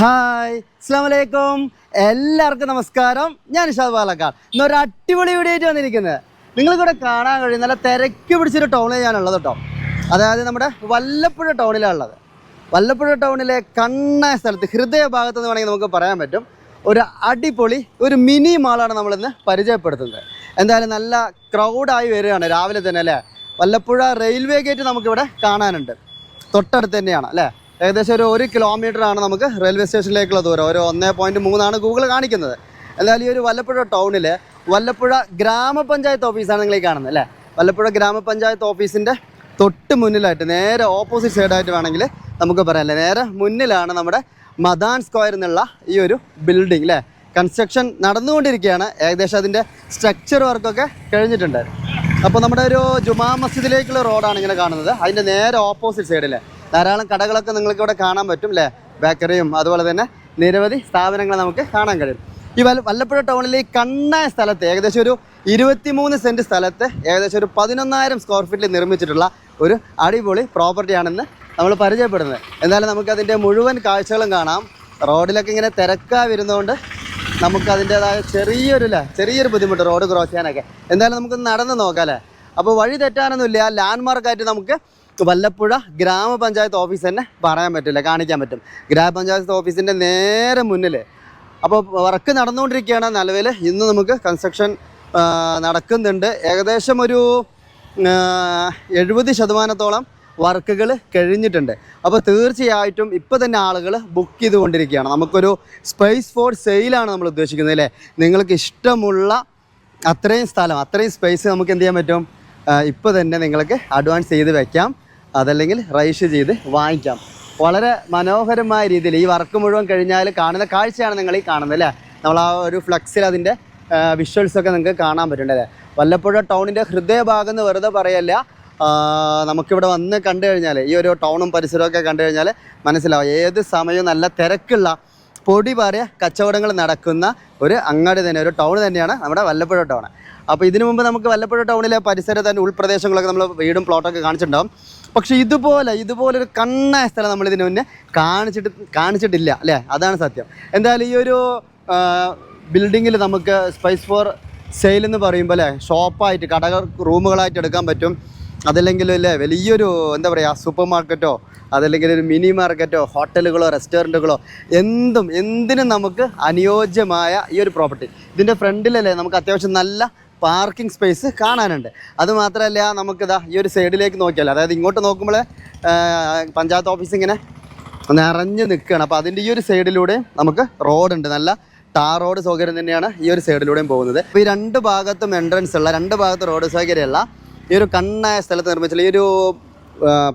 Hi അസ്സാം വലൈക്കും എല്ലാവർക്കും നമസ്കാരം. ഞാൻ ഇഷാദ് പാലക്കാട്. ഇന്നൊരു അടിപൊളി വീഡിയോ ആയിട്ട് വന്നിരിക്കുന്നത് നിങ്ങൾക്കിവിടെ കാണാൻ കഴിയും നല്ല തിരക്ക് പിടിച്ചൊരു ടൗണിൽ ഞാനുള്ളത് കേട്ടോ അതായത് നമ്മുടെ വല്ലപ്പുഴ ടൗണിലാണ് ഉള്ളത്. വല്ലപ്പുഴ ടൗണിലെ കണ്ണായ സ്ഥലത്ത് ഹൃദയഭാഗത്ത് എന്ന് വേണമെങ്കിൽ നമുക്ക് പറയാൻ പറ്റും. ഒരു അടിപൊളി ഒരു മിനി മാളാണ് നമ്മളിന്ന് പരിചയപ്പെടുത്തുന്നത്. എന്തായാലും നല്ല ക്രൗഡായി വരികയാണ് രാവിലെ തന്നെ അല്ലേ? വല്ലപ്പുഴ റെയിൽവേ ഗേറ്റ് നമുക്കിവിടെ കാണാനുണ്ട്. തൊട്ടടുത്ത് തന്നെയാണ് അല്ലേ? ഏകദേശം ഒരു ഒരു കിലോമീറ്റർ ആണ് നമുക്ക് റെയിൽവേ സ്റ്റേഷനിലേക്കുള്ള ദൂരം. ഒരു ഒന്നേ പോയിന്റ് മൂന്നാണ് ഗൂഗിൾ കാണിക്കുന്നത്. എന്തായാലും ഈ ഒരു വല്ലപ്പുഴ ടൗണിൽ വല്ലപ്പുഴ ഗ്രാമപഞ്ചായത്ത് ഓഫീസാണ് നിങ്ങൾ ഈ കാണുന്നത് അല്ലേ? വല്ലപ്പുഴ ഗ്രാമപഞ്ചായത്ത് ഓഫീസിന്റെ തൊട്ട് മുന്നിലായിട്ട് നേരെ ഓപ്പോസിറ്റ് സൈഡായിട്ട് വേണമെങ്കിൽ നമുക്ക് പറയാം നേരെ മുന്നിലാണ് നമ്മുടെ മദാൻ സ്ക്വയർ എന്നുള്ള ഈ ഒരു ബിൽഡിംഗ് അല്ലേ? കൺസ്ട്രക്ഷൻ നടന്നുകൊണ്ടിരിക്കുകയാണ്. ഏകദേശം അതിന്റെ സ്ട്രക്ചർ വർക്കൊക്കെ കഴിഞ്ഞിട്ടുണ്ട്. അപ്പോൾ നമ്മുടെ ഒരു ജുമാ മസ്ജിദിലേക്കുള്ള റോഡാണ് ഇങ്ങനെ കാണുന്നത്. അതിന്റെ നേരെ ഓപ്പോസിറ്റ് സൈഡിൽ ധാരാളം കടകളൊക്കെ നിങ്ങൾക്ക് ഇവിടെ കാണാൻ പറ്റും അല്ലേ ബേക്കറിയും അതുപോലെ തന്നെ നിരവധി സ്ഥാപനങ്ങൾ നമുക്ക് കാണാൻ കഴിയും. ഈ വല്ല വല്ലപ്പുഴ ടൗണിലെ ഈ കണ്ണായ സ്ഥലത്ത് ഏകദേശം ഒരു ഇരുപത്തിമൂന്ന് സെന്റ് സ്ഥലത്ത് ഏകദേശം ഒരു പതിനൊന്നായിരം സ്ക്വയർ ഫീറ്റിൽ നിർമ്മിച്ചിട്ടുള്ള ഒരു അടിപൊളി പ്രോപ്പർട്ടിയാണെന്ന് നമ്മൾ പരിചയപ്പെടുന്നത്. എന്തായാലും നമുക്കതിന്റെ മുഴുവൻ കാഴ്ചകളും കാണാം. റോഡിലൊക്കെ ഇങ്ങനെ തിരക്കാ വരുന്നതുകൊണ്ട് നമുക്ക് അതിന്റെതായ ചെറിയൊരു അല്ലേ ചെറിയൊരു ബുദ്ധിമുട്ട് റോഡ് ക്രോസ് ചെയ്യാനൊക്കെ. എന്തായാലും നമുക്ക് നടന്ന് നോക്കാം അല്ലേ അപ്പോൾ വഴി തെറ്റാനൊന്നുമില്ല. ലാൻഡ് മാർക്കായിട്ട് നമുക്ക് വല്ലപ്പുഴ ഗ്രാമപഞ്ചായത്ത് ഓഫീസ് തന്നെ പറയാൻ പറ്റില്ല കാണിക്കാൻ പറ്റും. ഗ്രാമപഞ്ചായത്ത് ഓഫീസിന്റെ നേരെ മുന്നിൽ അപ്പോൾ വർക്ക് നടന്നുകൊണ്ടിരിക്കുകയാണ് നിലവിൽ ഇന്ന് നമുക്ക് കൺസ്ട്രക്ഷൻ നടക്കുന്നുണ്ട്. ഏകദേശം ഒരു എഴുപത് ശതമാനത്തോളം വർക്കുകൾ കഴിഞ്ഞിട്ടുണ്ട്. അപ്പോൾ തീർച്ചയായിട്ടും ഇപ്പോൾ തന്നെ ആളുകൾ ബുക്ക് ചെയ്തുകൊണ്ടിരിക്കുകയാണ്. നമുക്കൊരു സ്പേസ് ഫോർ സെയിലാണ് നമ്മൾ ഉദ്ദേശിക്കുന്നത് അല്ലേ? നിങ്ങൾക്ക് ഇഷ്ടമുള്ള അത്രയും സ്ഥലം അത്രയും സ്പേസ് നമുക്ക് എന്ത് ചെയ്യാൻ പറ്റും? ഇപ്പോൾ തന്നെ നിങ്ങൾക്ക് അഡ്വാൻസ് ചെയ്ത് വെക്കാം. അതല്ലെങ്കിൽ റൈസ് ചെയ്ത് വാങ്ങിക്കാം. വളരെ മനോഹരമായ രീതിയിൽ ഈ വർക്ക് മുഴുവൻ കഴിഞ്ഞാൽ കാണുന്ന കാഴ്ചയാണ് നിങ്ങൾ ഈ കാണുന്നത് അല്ലേ? നമ്മൾ ആ ഒരു ഫ്ലക്സിൽ അതിന്റെ വിഷ്വൽസ് ഒക്കെ നിങ്ങൾക്ക് കാണാൻ പറ്റുന്നുണ്ട് അല്ലേ വല്ലപ്പോഴും ടൗണിന്റെ ഹൃദയഭാഗം എന്ന് വെറുതെ പറയല്ല. നമുക്കിവിടെ വന്ന് കണ്ടു കഴിഞ്ഞാൽ ഈ ഒരു ടൗണും പരിസരമൊക്കെ കണ്ടു കഴിഞ്ഞാൽ മനസ്സിലാവും. ഏത് സമയവും നല്ല തിരക്കുള്ള പൊടി പാറിയ കച്ചവടങ്ങൾ നടക്കുന്ന ഒരു അങ്ങാടി തന്നെ ഒരു ടൗൺ തന്നെയാണ് നമ്മുടെ വല്ലപ്പുഴ ടൗൺ. അപ്പോൾ ഇതിനു മുമ്പ് നമുക്ക് വല്ലപ്പുഴ ടൗണിലെ പരിസരത്ത് തന്നെ ഉൾപ്രദേശങ്ങളൊക്കെ നമ്മൾ വീടും പ്ലോട്ടൊക്കെ കാണിച്ചിട്ടുണ്ടാവും. പക്ഷേ ഇതുപോലെ ഇതുപോലെ ഒരു കണ്ണായ സ്ഥലം നമ്മൾ ഇതിനു മുന്നേ കാണിച്ചിട്ട് കാണിച്ചിട്ടില്ല അല്ലേ? അതാണ് സത്യം. എന്തായാലും ഈ ഒരു ബിൽഡിങ്ങിൽ നമുക്ക് സ്പൈസ് ഫോർ സെയിൽ എന്ന് പറയുമ്പോൾ അല്ലേ? ഷോപ്പായിട്ട് കടകൾ റൂമുകളായിട്ട് എടുക്കാൻ പറ്റും. അതല്ലെങ്കിൽ അല്ലേ? വലിയൊരു എന്താ പറയുക സൂപ്പർ മാർക്കറ്റോ അതല്ലെങ്കിൽ ഒരു മിനി മാർക്കറ്റോ ഹോട്ടലുകളോ റെസ്റ്റോറന്റുകളോ എന്തും എന്തിനും നമുക്ക് അനുയോജ്യമായ ഈ ഒരു പ്രോപ്പർട്ടി. ഇതിന്റെ ഫ്രണ്ടിലല്ലേ നമുക്ക് അത്യാവശ്യം നല്ല പാർക്കിംഗ് സ്പേസ് കാണാനുണ്ട്. അതുമാത്രമല്ല നമുക്കിതാ ഈ ഒരു സൈഡിലേക്ക് നോക്കിയാൽ അതായത് ഇങ്ങോട്ട് നോക്കുമ്പോൾ പഞ്ചായത്ത് ഓഫീസ് ഇങ്ങനെ നിറഞ്ഞ് നിൽക്കുകയാണ്. അപ്പോൾ അതിന്റെ ഈ ഒരു സൈഡിലൂടെ നമുക്ക് റോഡുണ്ട്. നല്ല ടാർ റോഡ് സൗകര്യം തന്നെയാണ് ഈ ഒരു സൈഡിലൂടെയും പോകുന്നത്. അപ്പോൾ ഈ രണ്ട് ഭാഗത്തും എൻട്രൻസ് ഉള്ള രണ്ട് ഭാഗത്തും റോഡ് സൗകര്യമുള്ള ഈ ഒരു കണ്ണായ സ്ഥലത്ത് നിർമ്മിച്ചുള്ള ഈ ഒരു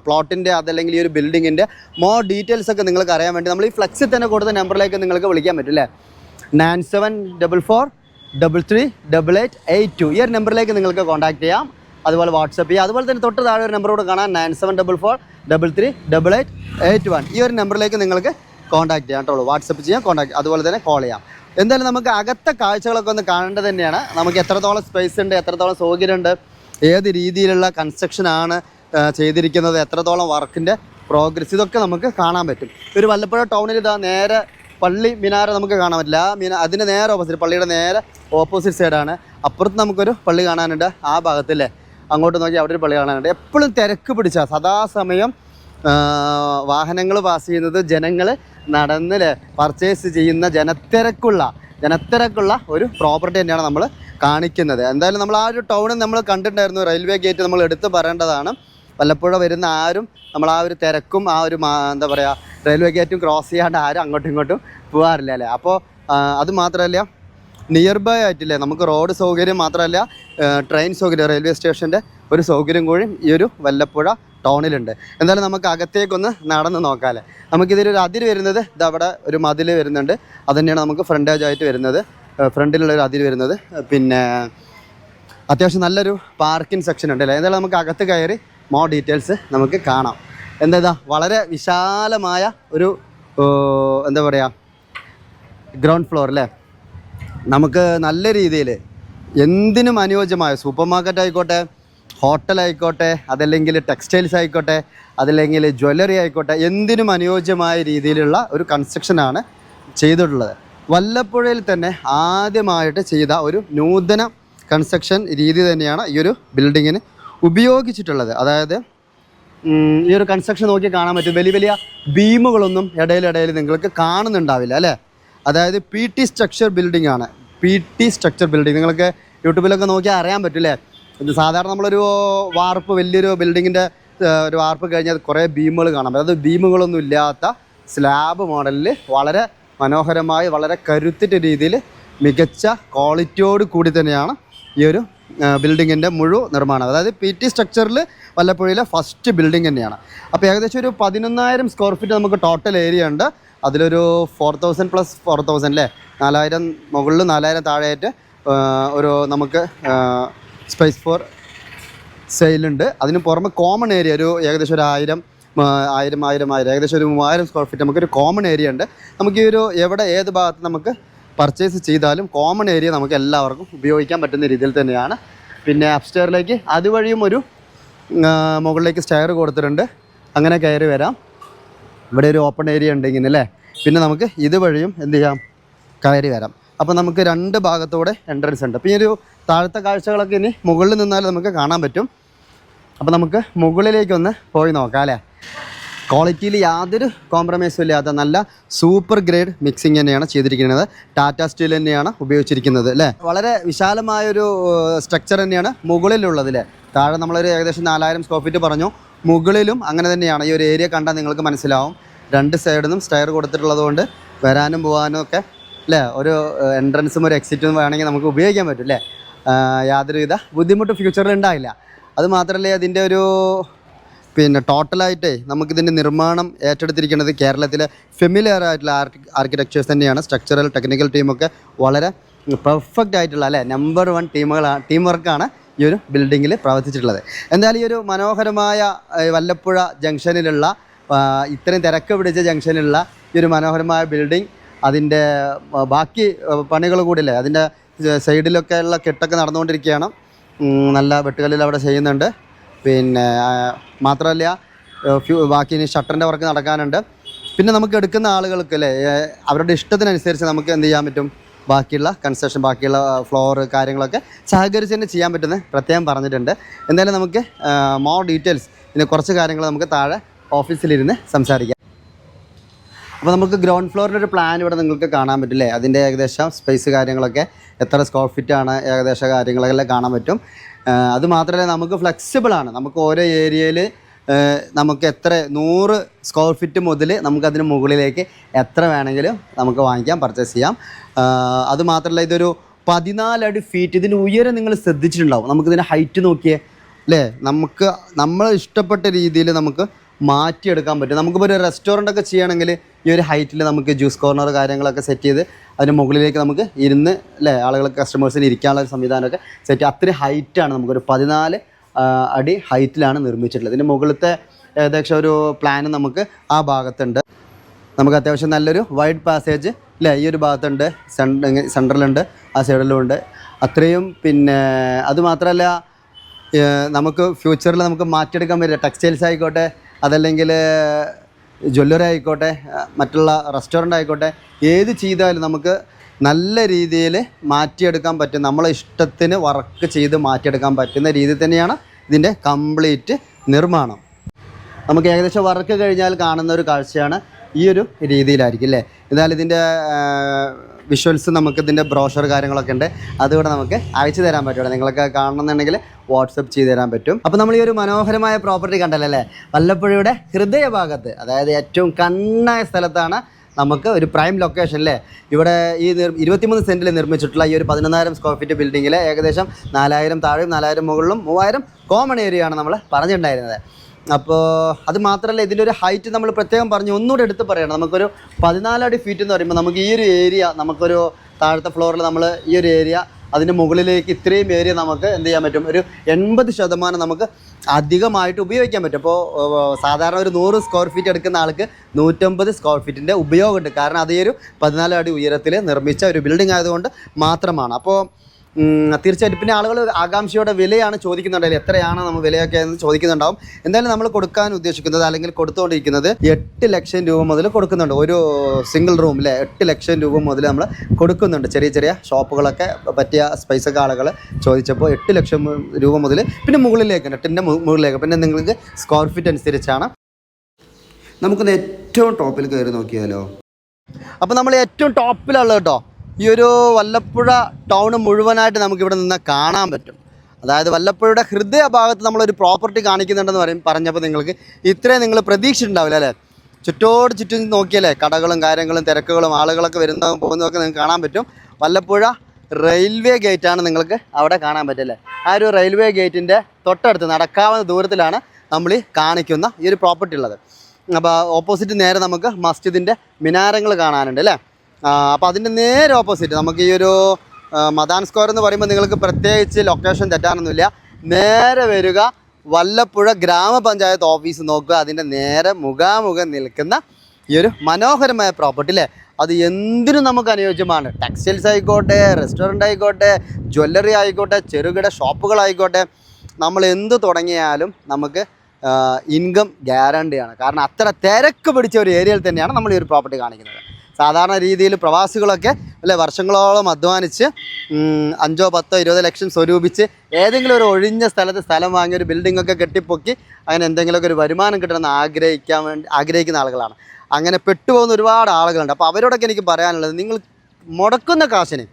പ്ലോട്ടിന്റെ അതല്ലെങ്കിൽ ഈ ഒരു ബിൽഡിങ്ങിന്റെ മോർ ഡീറ്റെയിൽസ് ഒക്കെ നിങ്ങൾക്ക് അറിയാൻ വേണ്ടി നമ്മൾ ഈ ഫ്ലെക്സിൽ തന്നെ കൊടുത്ത നമ്പറിലേക്ക് നിങ്ങൾക്ക് വിളിക്കാൻ പറ്റും അല്ലേ? Nine seven double four double three double eight eight two ഈ ഒരു നമ്പറിലേക്ക് നിങ്ങൾക്ക് കോൺടാക്ട് ചെയ്യാം. അതുപോലെ വാട്സപ്പ് ചെയ്യാം. അതുപോലെ തന്നെ തൊട്ട് താഴെ ഒരു നമ്പറോട് കാണാം. Nine seven double four double three double eight eight one ഈ ഒരു നമ്പറിലേക്ക് നിങ്ങൾക്ക് കോൺടാക്ട് ചെയ്യാം കേട്ടോ. വാട്സപ്പ് ചെയ്യാം കോൺടാക്ട് അതുപോലെ തന്നെ കോൾ ചെയ്യാം. എന്തായാലും നമുക്ക് അകത്തെ കാഴ്ചകളൊക്കെ ഒന്ന് കാണേണ്ടത് തന്നെയാണ്. നമുക്ക് എത്രത്തോളം സ്പേസ് ഉണ്ട് എത്രത്തോളം സൗകര്യമുണ്ട് ഏത് രീതിയിലുള്ള കൺസ്ട്രക്ഷനാണ് ചെയ്തിരിക്കുന്നത് എത്രത്തോളം വർക്കിന്റെ പ്രോഗ്രസ് ഇതൊക്കെ നമുക്ക് കാണാൻ പറ്റും. ഒരു വല്ലപ്പുഴ ടൗണിൽ ഇതാ നേരെ പള്ളി മിനാര നമുക്ക് കാണാൻ പറ്റില്ല. ആ മിന അതിന്റെ നേരെ ഓപ്പോസിറ്റ് പള്ളിയുടെ നേരെ ഓപ്പോസിറ്റ് സൈഡാണ് അപ്പുറത്ത് നമുക്കൊരു പള്ളി കാണാനുണ്ട് ആ ഭാഗത്തില്ലേ അങ്ങോട്ട് നോക്കി അവിടെ ഒരു പള്ളി കാണാനുണ്ട്. എപ്പോഴും തിരക്ക് പിടിച്ച സദാസമയം വാഹനങ്ങൾ പാസ് ചെയ്യുന്നത് ജനങ്ങൾ നടന്ന് പർച്ചേസ് ചെയ്യുന്ന ജനത്തിരക്കുള്ള ജനത്തിരക്കുള്ള ഒരു പ്രോപ്പർട്ടി തന്നെയാണ് നമ്മൾ കാണിക്കുന്നത്. എന്തായാലും നമ്മൾ ആ ഒരു ടൗണിൽ നമ്മൾ കണ്ടിട്ടുണ്ടായിരുന്നു റെയിൽവേ ഗേറ്റ് നമ്മൾ എടുത്ത് പറയേണ്ടതാണ്. വല്ലപ്പുഴ വരുന്ന ആരും നമ്മൾ ആ ഒരു തിരക്കും ആ ഒരു എന്താ പറയുക റെയിൽവേ ഗേറ്റും ക്രോസ് ചെയ്യാണ്ട് ആരും അങ്ങോട്ടും ഇങ്ങോട്ടും പോകാറില്ല അല്ലേ? അപ്പോൾ അത് മാത്രമല്ല നിയർ ബൈ ആയിട്ടില്ലേ നമുക്ക് റോഡ് സൗകര്യം മാത്രമല്ല ട്രെയിൻ സൗകര്യം റെയിൽവേ സ്റ്റേഷന്റെ ഒരു സൗകര്യം കൂടി ഈ ഒരു വല്ലപ്പുഴ ടൗണിലുണ്ട് എന്തായാലും നമുക്ക് അകത്തേക്കൊന്ന് നടന്ന് നോക്കാമല്ലേ നമുക്കിതിലൊരു അതിര് വരുന്നത് ഇതവിടെ ഒരു മതിൽ വരുന്നുണ്ട്. അത് തന്നെയാണ് നമുക്ക് ഫ്രണ്ടേജ് ആയിട്ട് വരുന്നത്. ഫ്രണ്ടിലുള്ള ഒരു അതിര് വരുന്നത്. പിന്നെ അത്യാവശ്യം നല്ലൊരു പാർക്കിംഗ് സെക്ഷൻ ഉണ്ട് അല്ലേ? എന്തായാലും നമുക്ക് അകത്ത് കയറി മോ ഡീറ്റെയിൽസ് നമുക്ക് കാണാം. എന്താ വളരെ വിശാലമായ ഒരു എന്താ പറയുക ഗ്രൗണ്ട് ഫ്ലോർ അല്ലേ? നമുക്ക് നല്ല രീതിയിൽ എന്തിനും അനുയോജ്യമായ സൂപ്പർ മാർക്കറ്റ് ആയിക്കോട്ടെ ഹോട്ടൽ ആയിക്കോട്ടെ അതല്ലെങ്കിൽ ടെക്സ്റ്റൈൽസ് ആയിക്കോട്ടെ അതല്ലെങ്കിൽ ജ്വല്ലറി ആയിക്കോട്ടെ എന്തിനും അനുയോജ്യമായ രീതിയിലുള്ള ഒരു കൺസ്ട്രക്ഷനാണ് ചെയ്തിട്ടുള്ളത്. വല്ലപ്പുഴയിൽ തന്നെ ആദ്യമായിട്ട് ചെയ്ത ഒരു നൂതന കൺസ്ട്രക്ഷൻ രീതി തന്നെയാണ് ഈ ഒരു ബിൽഡിങ്ങിന് ഉപയോഗിച്ചിട്ടുള്ളത്. അതായത് ഈ ഒരു കൺസ്ട്രക്ഷൻ നോക്കി കാണാൻ പറ്റും. വലിയ വലിയ ബീമുകളൊന്നും ഇടയിലിടയിൽ നിങ്ങൾക്ക് കാണുന്നുണ്ടാവില്ല അല്ലേ? അതായത് പി ടി സ്ട്രക്ചർ ബിൽഡിംഗ് ആണ്. പി ടി സ്ട്രക്ചർ ബിൽഡിംഗ് നിങ്ങൾക്ക് യൂട്യൂബിലൊക്കെ നോക്കിയാൽ അറിയാൻ പറ്റില്ലേ സാധാരണ നമ്മളൊരു വാർപ്പ് വലിയൊരു ബിൽഡിങ്ങിന്റെ ഒരു വാർപ്പ് കഴിഞ്ഞാൽ കുറേ ബീമുകൾ കാണാൻ പറ്റും. അത് ബീമുകളൊന്നും ഇല്ലാത്ത സ്ലാബ് മോഡലിൽ വളരെ മനോഹരമായി വളരെ കരുത്തിട്ട രീതിയിൽ മികച്ച ക്വാളിറ്റിയോട് കൂടി തന്നെയാണ് ഈ ഒരു ബിൽഡിങ്ങിന്റെ മുഴുവൻ നിർമ്മാണം. അതായത് പി ടി സ്ട്രക്ചറിൽ വല്ലപ്പുഴയിലെ ഫസ്റ്റ് ബിൽഡിംഗ് തന്നെയാണ്. അപ്പോൾ ഏകദേശം ഒരു പതിനൊന്നായിരം സ്ക്വയർ ഫീറ്റ് നമുക്ക് ടോട്ടൽ ഏരിയ ഉണ്ട്. അതിലൊരു four thousand plus four thousand അല്ലേ നാലായിരം മുകളിൽ നാലായിരം താഴെയായിട്ട് ഒരു നമുക്ക് സ്പേസ് ഫോർ സെയിലുണ്ട് അതിന് പുറമെ കോമൺ ഏരിയ ഒരു ഏകദേശം ഒരു ആയിരം ആയിരം ആയിരം ആയിരം ഏകദേശം ഒരു മൂവായിരം സ്ക്വയർ ഫീറ്റ് നമുക്കൊരു കോമൺ ഏരിയ ഉണ്ട്. നമുക്ക് ഈ ഒരു എവിടെ ഏത് ഭാഗത്ത് നമുക്ക് പർച്ചേസ് ചെയ്താലും കോമൺ ഏരിയ നമുക്ക് എല്ലാവർക്കും ഉപയോഗിക്കാൻ പറ്റുന്ന രീതിയിൽ തന്നെയാണ്. പിന്നെ അപ്സ്റ്റെയറിലേക്ക് അതുവഴിയും ഒരു മുകളിലേക്ക് സ്റ്റെയർ കൊടുത്തിട്ടുണ്ട്. അങ്ങനെ കയറി വരാം. ഇവിടെ ഒരു ഓപ്പൺ ഏരിയ ഉണ്ട് അല്ലേ? പിന്നെ നമുക്ക് ഇതുവഴിയും എന്ത് ചെയ്യാം? കയറി വരാം. അപ്പോൾ നമുക്ക് രണ്ട് ഭാഗത്തൂടെ എൻട്രൻസ് ഉണ്ട്. അപ്പോൾ ഈ ഒരു താഴത്തെ കാഴ്ചകളൊക്കെ ഇനി മുകളിൽ നിന്നാൽ നമുക്ക് കാണാൻ പറ്റും. അപ്പോൾ നമുക്ക് മുകളിലേക്കൊന്ന് പോയി നോക്കാം അല്ലേ? ക്വാളിറ്റിയിൽ യാതൊരു കോംപ്രമൈസും ഇല്ലാത്ത നല്ല സൂപ്പർ ഗ്രേഡ് മിക്സിംഗ് തന്നെയാണ് ചെയ്തിരിക്കുന്നത്. ടാറ്റ സ്റ്റീൽ തന്നെയാണ് ഉപയോഗിച്ചിരിക്കുന്നത് അല്ലേ? വളരെ വിശാലമായൊരു സ്ട്രക്ചർ തന്നെയാണ് മുകളിലുള്ളത് അല്ലേ? താഴെ നമ്മളൊരു ഏകദേശം നാലായിരം സ്ക്വയർ ഫീറ്റ് പറഞ്ഞു. മുകളിലും അങ്ങനെ തന്നെയാണ്. ഈ ഒരു ഏരിയ കണ്ടാൽ നിങ്ങൾക്ക് മനസ്സിലാവും. രണ്ട് സൈഡിൽ നിന്നും സ്റ്റയർ കൊടുത്തിട്ടുള്ളത് കൊണ്ട് വരാനും പോകാനും ഒക്കെ അല്ലേ? ഒരു എൻട്രൻസും ഒരു എക്സിറ്റും വേണമെങ്കിൽ നമുക്ക് ഉപയോഗിക്കാൻ പറ്റും അല്ലേ? യാതൊരുവിധ ബുദ്ധിമുട്ട് ഫ്യൂച്ചറിൽ ഉണ്ടാവില്ല. അത് മാത്രമല്ല അതിന്റെ ഒരു പിന്നെ ടോട്ടലായിട്ടേ നമുക്കിതിന്റെ നിർമ്മാണം ഏറ്റെടുത്തിരിക്കുന്നത് കേരളത്തിലെ ഫെമിലിയർ ആയിട്ടുള്ള ആർക്കി ആർക്കിടെക്ചേഴ്സ് തന്നെയാണ്. സ്ട്രക്ചറൽ ടെക്നിക്കൽ ടീമൊക്കെ വളരെ പെർഫെക്റ്റ് ആയിട്ടുള്ള അല്ലേ? നമ്പർ വൺ ടീമുകളാണ് ടീം വർക്കാണ് ഈ ഒരു ബിൽഡിങ്ങിൽ പ്രവർത്തിച്ചിട്ടുള്ളത്. എന്തായാലും ഈ ഒരു മനോഹരമായ വല്ലപ്പുഴ ജംഗ്ഷനിലുള്ള ഇത്രയും തിരക്ക് പിടിച്ച ജംഗ്ഷനിലുള്ള ഈ ഒരു മനോഹരമായ ബിൽഡിംഗ് അതിന്റെ ബാക്കി പണികൾ കൂടിയില്ലേ അതിന്റെ സൈഡിലൊക്കെ ഉള്ള കെട്ടൊക്കെ നടന്നുകൊണ്ടിരിക്കുകയാണ്. നല്ല വെട്ടുകല്ലിൽ അവിടെ ചെയ്യുന്നുണ്ട്. പിന്നെ മാത്രമല്ല ഫ്യൂ ബാക്കി ഇനി ഷട്ടറിന്റെ വർക്ക് നടക്കാനുണ്ട്. പിന്നെ നമുക്ക് എടുക്കുന്ന ആളുകൾക്ക് അല്ലേ അവരുടെ ഇഷ്ടത്തിനനുസരിച്ച് നമുക്ക് എന്ത് ചെയ്യാൻ പറ്റും? ബാക്കിയുള്ള കൺസ്ട്രക്ഷൻ ബാക്കിയുള്ള ഫ്ലോർ കാര്യങ്ങളൊക്കെ സഹകരിച്ച് തന്നെ ചെയ്യാൻ പറ്റുന്ന പ്രത്യേകം പറഞ്ഞിട്ടുണ്ട്. എന്തായാലും നമുക്ക് മോർ ഡീറ്റെയിൽസ് പിന്നെ കുറച്ച് കാര്യങ്ങൾ നമുക്ക് താഴെ ഓഫീസിലിരുന്ന് സംസാരിക്കാം. അപ്പോൾ നമുക്ക് ഗ്രൗണ്ട് ഫ്ലോറിന്റെ ഒരു പ്ലാൻ ഇവിടെ നിങ്ങൾക്ക് കാണാൻ പറ്റും അല്ലേ അതിന്റെ ഏകദേശം സ്പേസ് കാര്യങ്ങളൊക്കെ എത്ര സ്ക്വയർ ഫീറ്റാണ് ഏകദേശം കാര്യങ്ങളെല്ലാം കാണാൻ പറ്റും. അത് മാത്രമല്ല നമുക്ക് ഫ്ലെക്സിബിൾ ആണ്. നമുക്ക് ഓരോ ഏരിയയിൽ നമുക്ക് എത്ര നൂറ് സ്ക്വയർ ഫീറ്റ് മുതൽ നമുക്കതിന് മുകളിലേക്ക് എത്ര വേണമെങ്കിലും നമുക്ക് വാങ്ങിക്കാം പർച്ചേസ് ചെയ്യാം. അത് മാത്രമല്ല ഇതൊരു പതിനാലടി ഫീറ്റ് ഇതിന്റെ ഉയരം നിങ്ങൾ ശ്രദ്ധിച്ചിട്ടുണ്ടാവും. നമുക്കിതിന്റെ ഹൈറ്റ് നോക്കിയേ അല്ലേ? നമുക്ക് നമ്മൾ ഇഷ്ടപ്പെട്ട രീതിയിൽ നമുക്ക് മാറ്റിയെടുക്കാൻ പറ്റും. നമുക്കിപ്പോൾ ഒരു റെസ്റ്റോറന്റ് ഒക്കെ ചെയ്യണമെങ്കിൽ ഈ ഒരു ഹൈറ്റിൽ നമുക്ക് ജ്യൂസ് കോർണർ കാര്യങ്ങളൊക്കെ സെറ്റ് ചെയ്ത് അതിന് മുകളിലേക്ക് നമുക്ക് ഇരുന്ന് അല്ലേ ആളുകൾ കസ്റ്റമേഴ്സിന് ഇരിക്കാനുള്ള ഒരു സംവിധാനമൊക്കെ സെറ്റ് അത്രയും ഹൈറ്റാണ് നമുക്കൊരു പതിനാല് അടി ഹൈറ്റിലാണ് നിർമ്മിച്ചിട്ടുള്ളത്. ഇതിന്റെ മുകളിലത്തെ ഏകദേശം ഒരു പ്ലാൻ നമുക്ക് ആ ഭാഗത്തുണ്ട്. നമുക്ക് അത്യാവശ്യം നല്ലൊരു വൈഡ് പാസേജ് അല്ലേ ഈ ഒരു ഭാഗത്തുണ്ട് സെൻട്രലുണ്ട് ആ സൈഡിലും ഉണ്ട്. അത്രയും പിന്നെ അതുമാത്രമല്ല നമുക്ക് ഫ്യൂച്ചറിൽ നമുക്ക് മാറ്റിയെടുക്കാൻ പറ്റില്ല. ടെക്സ്റ്റൈൽസ് ആയിക്കോട്ടെ അതല്ലെങ്കിൽ ജ്വല്ലറി ആയിക്കോട്ടെ മറ്റുള്ള റെസ്റ്റോറന്റ് ആയിക്കോട്ടെ ഏത് ചെയ്താലും നമുക്ക് നല്ല രീതിയിൽ മാറ്റിയെടുക്കാൻ പറ്റും. നമ്മളെ ഇഷ്ടത്തിന് വർക്ക് ചെയ്ത് മാറ്റിയെടുക്കാൻ പറ്റുന്ന രീതി തന്നെയാണ് ഇതിന്റെ കംപ്ലീറ്റ് നിർമ്മാണം. നമുക്ക് ഏകദേശം വർക്ക് കഴിഞ്ഞാൽ കാണുന്ന ഒരു കാഴ്ചയാണ് ഈ ഒരു രീതിയിലായിരിക്കും അല്ലേ? എന്നാൽ ഇതിന്റെ വിഷ്വൽസ് നമുക്ക് ഇതിന്റെ ബ്രോഷർ കാര്യങ്ങളൊക്കെ ഉണ്ട്. അതുകൂടെ നമുക്ക് അയച്ചു തരാൻ പറ്റും. നിങ്ങൾക്ക് കാണണമെന്നുണ്ടെങ്കിൽ വാട്സപ്പ് ചെയ്തു തരാൻ പറ്റും. അപ്പോൾ നമ്മൾ ഈ ഒരു മനോഹരമായ പ്രോപ്പർട്ടി കണ്ടല്ലോ വല്ലപ്പുഴയുടെ ഹൃദയഭാഗത്ത് അതായത് ഏറ്റവും കണ്ണായ സ്ഥലത്താണ് നമുക്ക് ഒരു പ്രൈം ലൊക്കേഷൻ അല്ലേ? ഇവിടെ ഈ ഇരുപത്തിമൂന്ന് സെന്റിൽ നിർമ്മിച്ചിട്ടുള്ള ഈ ഒരു പതിനൊന്നായിരം സ്ക്വയർ ഫീറ്റ് ബിൽഡിങ്ങിൽ ഏകദേശം നാലായിരം താഴെയും നാലായിരം മുകളിലും മൂവായിരം കോമൺ ഏരിയയാണ് നമ്മൾ പറഞ്ഞിട്ടുണ്ടായിരുന്നത്. അപ്പോൾ അത് മാത്രമല്ല ഇതിന്റെ ഒരു ഹൈറ്റ് നമ്മൾ പ്രത്യേകം പറഞ്ഞു ഒന്നുകൂടെ എടുത്ത് പറയണം. നമുക്കൊരു പതിനാലടി ഫീറ്റ് എന്ന് പറയുമ്പോൾ നമുക്ക് ഈ ഒരു ഏരിയ നമുക്കൊരു താഴത്തെ ഫ്ലോറിൽ നമ്മൾ ഈ ഒരു ഏരിയ അതിന് മുകളിലേക്ക് ഇത്രയും ഏരിയ നമുക്ക് എന്ത് ചെയ്യാൻ പറ്റും? ഒരു എൺപത് ശതമാനം നമുക്ക് അധികമായിട്ട് ഉപയോഗിക്കാൻ പറ്റും. അപ്പോൾ സാധാരണ ഒരു നൂറ് സ്ക്വയർ ഫീറ്റ് എടുക്കുന്ന ആൾക്ക് നൂറ്റമ്പത് സ്ക്വയർ ഫീറ്റിന്റെ ഉപയോഗമുണ്ട്. കാരണം അതേ ഒരു പതിനാല് അടി ഉയരത്തിൽ നിർമ്മിച്ച ഒരു ബിൽഡിംഗ് ആയതുകൊണ്ട് മാത്രമാണ്. അപ്പോൾ തീർച്ചയായിട്ടും. പിന്നെ ആളുകൾ ആകാംക്ഷയോടെ വിലയാണ് ചോദിക്കുന്നുണ്ടാവില്ല എത്രയാണ് നമ്മൾ വിലയൊക്കെ എന്ന് ചോദിക്കുന്നുണ്ടാവും. എന്തായാലും നമ്മൾ കൊടുക്കാൻ ഉദ്ദേശിക്കുന്നത് അല്ലെങ്കിൽ കൊടുത്തുകൊണ്ടിരിക്കുന്നത് എട്ട് ലക്ഷം രൂപ മുതൽ കൊടുക്കുന്നുണ്ട്. ഒരു സിംഗിൾ റൂം അല്ലേ എട്ട് ലക്ഷം രൂപ മുതൽ നമ്മൾ കൊടുക്കുന്നുണ്ട്. ചെറിയ ചെറിയ ഷോപ്പുകളൊക്കെ പറ്റിയ സ്പൈസൊക്കെ ആളുകൾ ചോദിച്ചപ്പോൾ എട്ട് ലക്ഷം രൂപ മുതൽ പിന്നെ മുകളിലേക്ക് എട്ടിന്റെ മുകളിലേക്ക്. പിന്നെ നിങ്ങൾക്ക് സ്ക്വയർ ഫീറ്റ് അനുസരിച്ചാണ്. നമുക്കൊന്ന് ഏറ്റവും ടോപ്പിൽ കയറി നോക്കിയാലോ? അപ്പോൾ നമ്മൾ ഏറ്റവും ടോപ്പിലുള്ള കേട്ടോ. ഈ ഒരു വല്ലപ്പുഴ ടൗൺ മുഴുവനായിട്ട് നമുക്ക് ഇവിടെ നിന്ന് കാണാൻ പറ്റും. അതായത് വല്ലപ്പുഴയുടെ ഹൃദയ ഭാഗത്ത് നമ്മളൊരു പ്രോപ്പർട്ടി കാണിക്കുന്നുണ്ടെന്ന് പറയും പറഞ്ഞപ്പോൾ നിങ്ങൾക്ക് ഇത്രയും നിങ്ങൾ പ്രതീക്ഷിച്ചിട്ടുണ്ടാവില്ല അല്ലേ? ചുറ്റോട് ചുറ്റും നോക്കിയാലേ കടകളും കാര്യങ്ങളും തിരക്കുകളും ആളുകളൊക്കെ വരുന്നതും പോകുന്നതൊക്കെ നിങ്ങൾക്ക് കാണാൻ പറ്റും. വല്ലപ്പുഴ റെയിൽവേ ഗേറ്റാണ് നിങ്ങൾക്ക് അവിടെ കാണാൻ പറ്റില്ലേ ആ ഒരു റെയിൽവേ ഗേറ്റിന്റെ തൊട്ടടുത്ത് നടക്കാവുന്ന ദൂരത്തിലാണ് നമ്മൾ ഈ കാണിക്കുന്ന ഈ ഒരു പ്രോപ്പർട്ടി ഉള്ളത്. അപ്പോൾ ഓപ്പോസിറ്റ് നേരെ നമുക്ക് മസ്ജിദിന്റെ മിനാരങ്ങൾ കാണാനുണ്ട് അല്ലേ? അപ്പോൾ അതിന്റെ നേരെ ഓപ്പോസിറ്റ് നമുക്ക് ഈ ഒരു മദാൻ സ്ക്വയർ എന്ന് പറയുമ്പോൾ നിങ്ങൾക്ക് പ്രത്യേകിച്ച് ലൊക്കേഷൻ തെറ്റാനൊന്നുമില്ല. നേരെ വരിക വല്ലപ്പുഴ ഗ്രാമപഞ്ചായത്ത് ഓഫീസ് നോക്കുക. അതിന്റെ നേരെ മുഖാമുഖം നിൽക്കുന്ന ഈ ഒരു മനോഹരമായ പ്രോപ്പർട്ടി അല്ലേ അത് എന്തിനും നമുക്ക് അനുയോജ്യമാണ്. ടെക്സ്റ്റൈൽസ് ആയിക്കോട്ടെ റെസ്റ്റോറന്റ് ആയിക്കോട്ടെ ജ്വല്ലറി ആയിക്കോട്ടെ ചെറുകിട ഷോപ്പുകളായിക്കോട്ടെ. നമ്മൾ എന്ത് തുടങ്ങിയാലും നമുക്ക് ഇൻകം ഗ്യാരണ്ടിയാണ് കാരണം അത്ര തിരക്ക് പിടിച്ച ഒരു ഏരിയയിൽ തന്നെയാണ് നമ്മൾ ഈ ഒരു പ്രോപ്പർട്ടി കാണിക്കുന്നത്. സാധാരണ രീതിയിൽ പ്രവാസികളൊക്കെ അല്ലെ വർഷങ്ങളോളം അധ്വാനിച്ച് അഞ്ചോ പത്തോ ഇരുപത് ലക്ഷം സ്വരൂപിച്ച് ഏതെങ്കിലും ഒരു ഒഴിഞ്ഞ സ്ഥലത്ത് സ്ഥലം വാങ്ങി ഒരു ബിൽഡിംഗ് ഒക്കെ കെട്ടിപ്പൊക്കി അങ്ങനെ എന്തെങ്കിലുമൊക്കെ ഒരു വരുമാനം കിട്ടണമെന്ന് ആഗ്രഹിക്കാൻ വേണ്ടി ആഗ്രഹിക്കുന്ന ആളുകളാണ്. അങ്ങനെ പെട്ടുപോകുന്ന ഒരുപാട് ആളുകളുണ്ട്. അപ്പോൾ അവരോടൊക്കെ എനിക്ക് പറയാനുള്ളത് നിങ്ങൾ മുടക്കുന്ന കാശിന്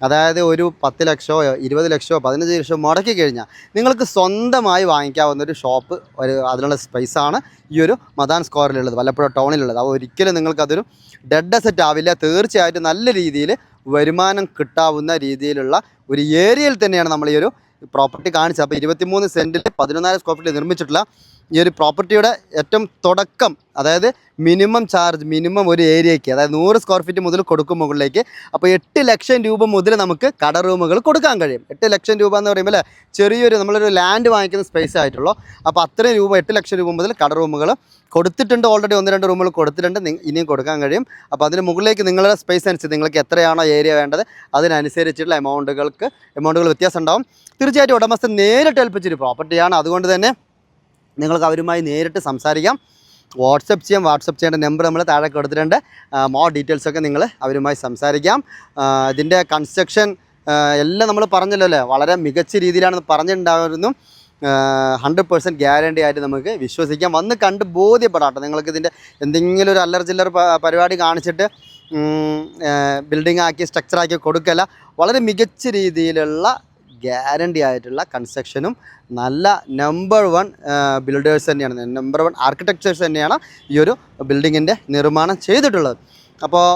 അതായത് ഒരു പത്ത് ലക്ഷമോ ഇരുപത് ലക്ഷമോ പതിനഞ്ച് ലക്ഷമോ മുടക്കി കഴിഞ്ഞാൽ നിങ്ങൾക്ക് സ്വന്തമായി വാങ്ങിക്കാവുന്ന ഒരു ഷോപ്പ് ഒരു അതിനുള്ള സ്പേസാണ് ഈ ഒരു മദാൻ സ്ക്വയറിലുള്ളത് വല്ലപ്പുഴ ടൗണിലുള്ളത്. അപ്പോൾ ഒരിക്കലും നിങ്ങൾക്കതൊരു ഡെഡ് സെറ്റ് ആവില്ല. തീർച്ചയായിട്ടും നല്ല രീതിയിൽ വരുമാനം കിട്ടാവുന്ന രീതിയിലുള്ള ഒരു ഏരിയയിൽ തന്നെയാണ് നമ്മൾ ഈ ഒരു പ്രോപ്പർട്ടി കാണിച്ചത്. അപ്പോൾ ഇരുപത്തിമൂന്ന് സെന്റിൽ പതിനൊന്നായിരം സ്ക്വയർ ഫീറ്റ് നിർമ്മിച്ചിട്ടുള്ള ഈ ഒരു പ്രോപ്പർട്ടിയുടെ ഏറ്റവും തുടക്കം അതായത് മിനിമം ചാർജ് മിനിമം ഒരു ഏരിയയ്ക്ക് അതായത് നൂറ് സ്ക്വയർ ഫീറ്റ് മുതൽ കൊടുക്കും മുകളിലേക്ക് അപ്പോൾ എട്ട് ലക്ഷം രൂപ മുതൽ നമുക്ക് കട റൂമുകൾ കൊടുക്കാൻ കഴിയും. എട്ട് ലക്ഷം രൂപ എന്ന് പറയുമ്പോൾ ചെറിയൊരു നമ്മളൊരു ലാൻഡ് വാങ്ങിക്കുന്ന സ്പേസ് ആയിട്ടുള്ളൂ. അപ്പോൾ അത്രയും രൂപ എട്ട് ലക്ഷം രൂപ മുതൽ കട റൂമുകൾ കൊടുത്തിട്ടുണ്ട് ഓൾറെഡി ഒന്ന് രണ്ട് റൂമുകൾ കൊടുത്തിട്ടുണ്ട് ഇനിയും കൊടുക്കാൻ കഴിയും. അപ്പോൾ അതിന് മുകളിലേക്ക് നിങ്ങളുടെ സ്പേസ് അനുസരിച്ച് നിങ്ങൾക്ക് എത്രയാണോ ഏരിയ വേണ്ടത് അതിനനുസരിച്ചുള്ള എമൗണ്ടുകൾക്ക് എമൗണ്ടുകൾ വ്യത്യാസം ഉണ്ടാവും. തീർച്ചയായിട്ടും ഉടമസ്ഥൻ നേരിട്ട് ഏൽപ്പിച്ചൊരു പ്രോപ്പർട്ടിയാണ് അതുകൊണ്ട് തന്നെ നിങ്ങൾക്ക് അവരുമായി നേരിട്ട് സംസാരിക്കാം. വാട്സപ്പ് ചെയ്യാം. വാട്സപ്പ് ചെയ്യേണ്ട നമ്പർ നമ്മൾ താഴെ കൊടുത്തിട്ടുണ്ട് മോർ ഡീറ്റെയിൽസൊക്കെ നിങ്ങൾ അവരുമായി സംസാരിക്കാം. ഇതിന്റെ കൺസ്ട്രക്ഷൻ എല്ലാം നമ്മൾ പറഞ്ഞല്ലോ അല്ലേ വളരെ മികച്ച രീതിയിലാണ് പറഞ്ഞിട്ടുണ്ടായിരുന്നു. ഹൺഡ്രഡ് പേഴ്സന്റ് ഗ്യാരണ്ടി ആയിട്ട് നമുക്ക് വിശ്വസിക്കാം. വന്ന് കണ്ട് ബോധ്യപ്പെടാട്ടോ നിങ്ങൾക്ക് ഇതിന്റെ എന്തെങ്കിലും ഒരു അല്ലറ ചില്ലറ പരിപാടി കാണിച്ചിട്ട് ബിൽഡിംഗ് ആക്കി സ്ട്രക്ചറാക്കി കൊടുക്കല്ല. വളരെ മികച്ച രീതിയിലുള്ള ഗ്യാരണ്ടി ആയിട്ടുള്ള കൺസ്ട്രക്ഷനും നല്ല നമ്പർ വൺ ബിൽഡേഴ്സ് തന്നെയാണ്. നമ്പർ വൺ ആർക്കിടെക്ചേഴ്സ് തന്നെയാണ് ഈ ഒരു ബിൽഡിങ്ങിന്റെ നിർമ്മാണം ചെയ്തിട്ടുള്ളത്. അപ്പോൾ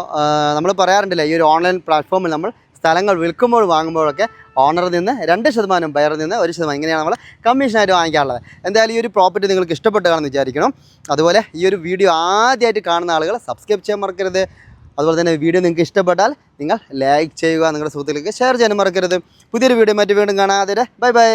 നമ്മൾ പറയാറുണ്ടല്ലേ ഈ ഒരു ഓൺലൈൻ പ്ലാറ്റ്ഫോമിൽ നമ്മൾ സ്ഥലങ്ങൾ വിൽക്കുമ്പോൾ വാങ്ങുമ്പോഴൊക്കെ ഓണറിൽ നിന്ന് രണ്ട് ശതമാനം ബയറിൽ നിന്ന് ഒരു ശതമാനം ഇങ്ങനെയാണ് നമ്മൾ കമ്മീഷനായിട്ട് വാങ്ങിക്കാറുള്ളത്. എന്തായാലും ഈ ഒരു പ്രോപ്പർട്ടി നിങ്ങൾക്ക് ഇഷ്ടപ്പെട്ടു കാണുമെന്ന് വിചാരിക്കണം അതുപോലെ ഈ ഒരു വീഡിയോ ആദ്യമായിട്ട് കാണുന്ന ആളുകൾ സബ്സ്ക്രൈബ് ചെയ്യാൻ മറക്കരുത്. അതുപോലെ തന്നെ വീഡിയോ നിങ്ങൾക്ക് ഇഷ്ടപ്പെട്ടാൽ നിങ്ങൾ ലൈക്ക് ചെയ്യുക നിങ്ങളുടെ സുഹൃത്തുക്കൾക്ക് ഷെയർ ചെയ്യാനും മറക്കരുത്. പുതിയൊരു വീഡിയോ മറ്റു വീണ്ടും കാണാതെ ബൈ ബൈ